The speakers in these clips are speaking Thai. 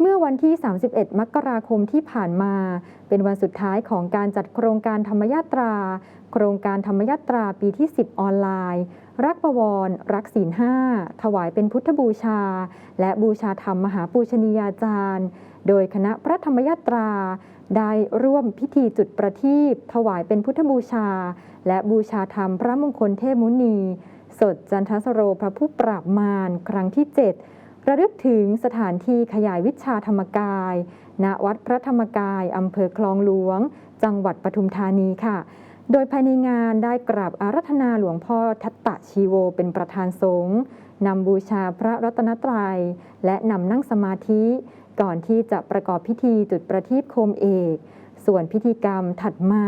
เมื่อวันที่ 31 มกราคมที่ผ่านมา เป็นวันสุดท้ายของการจัดโครงการธรรมยาตรา โครงการธรรมยาตราปีที่ 10 ออนไลน์ รักประวร รักศีลห้า ถวายเป็นพุทธบูชา และบูชาธรรมมหาปูชนียาจารย์ โดยคณะพระธรรมยาตราได้ร่วมพิธีจุดประทีปถวายเป็นพุทธบูชา และบูชาธรรมพระมงคลเทพมุนี สดจันทสโรพระผู้ปราบมารครั้งที่ 7 ระลึกถึงสถานที่ขยายวิชาธรรมกาย ณ วัดพระธรรมกายอำเภอคลองหลวง จังหวัดปทุมธานีค่ะ โดยภายในงานได้กราบอารัธนาหลวงพ่อทัตตะชีโวเป็นประธานสงฆ์นำบูชาพระรัตนตรัย และนำนั่งสมาธิ ก่อนที่จะประกอบพิธีจุดประทีปโคมเอก ส่วนพิธีกรรมถัดมา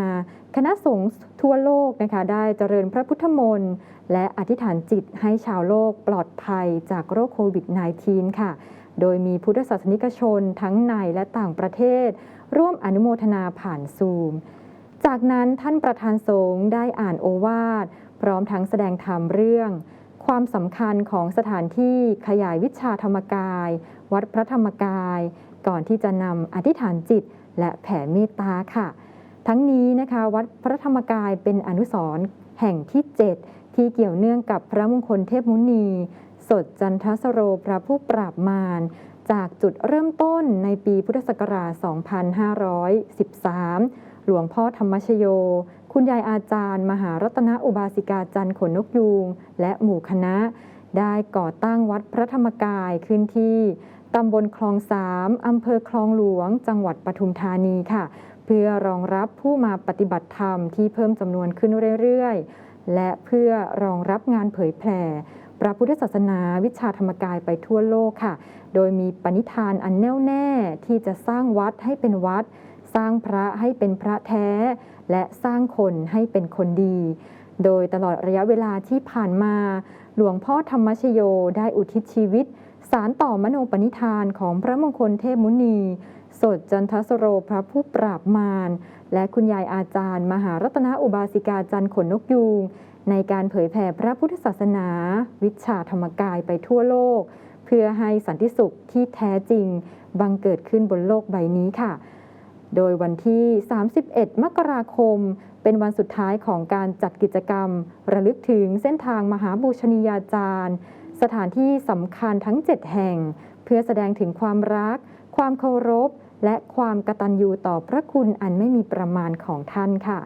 คณะสงฆ์ทั่วโลกนะคะได้เจริญพระพุทธมนต์และอธิษฐานจิตให้ชาวโลกปลอดภัยจากโรคโควิด -19 ค่ะ โดยมีพุทธศาสนิกชนทั้งในและต่างประเทศ ร่วมอนุโมทนาผ่านซูม จากนั้นท่านประธานสงฆ์ได้อ่านโอวาท พร้อมทั้งแสดงธรรมเรื่อง ความสำคัญของสถานที่ขยายวิชาธรรมกาย วัดพระธรรมกาย ก่อนที่จะนำอธิษฐานจิต และแผ่เมตตาค่ะ ทั้งนี้นะคะวัดพระธรรมกายเป็นอนุสรณ์แห่งที่ 7 ที่เกี่ยวเนื่องกับพระมงคลเทพมุนี สดจันทสโรพระผู้ปราบมารจากจุดเริ่มต้นในปีพุทธศักราช 2513 หลวงพ่อธรรมชโย คุณยายอาจารย์ มหารัตนอุบาสิกาจันทร์ขนนกยูงและหมู่คณะ ได้ก่อตั้งวัดพระธรรมกายขึ้นที่ตำบลคลองสามอำเภอคลองหลวง จังหวัดปทุมธานีค่ะ เพื่อรองรับผู้มาปฏิบัติธรรมที่เพิ่มจำนวนขึ้นเรื่อยๆ และเพื่อรองรับงานเผยแผ่พระพุทธศาสนาวิชาธรรมกายไปทั่วโลกค่ะ โดยมีปณิธานอันแน่วแน่ที่จะสร้างวัดให้เป็นวัด สร้างพระให้เป็นพระแท้ และสร้างคนให้เป็นคนดี โดยตลอดระยะเวลาที่ผ่านมา หลวงพ่อธรรมชโยได้อุทิศชีวิต สารต่อมโนปณิธานของพระมงคลเทพมุนี สดจันทสโรพระผู้ปราบมารและคุณยายอาจารย์ มหารัตนอุบาสิกาจันขนนกยูงในการเผยแผ่พระพุทธศาสนา วิชาธรรมกายไปทั่วโลก เพื่อให้สันติสุขที่แท้จริง บังเกิดขึ้นบนโลกใบนี้ค่ะ โดยวันที่ 31 มกราคม เป็นวันสุดท้ายของการจัดกิจกรรม ระลึกถึงเส้นทางมหาบูชนียาจารย์ สถานที่สำคัญทั้ง 7 แห่ง เพื่อแสดงถึงความรัก ความเคารพ และความกตัญญูต่อพระคุณอันไม่มีประมาณของท่านค่ะ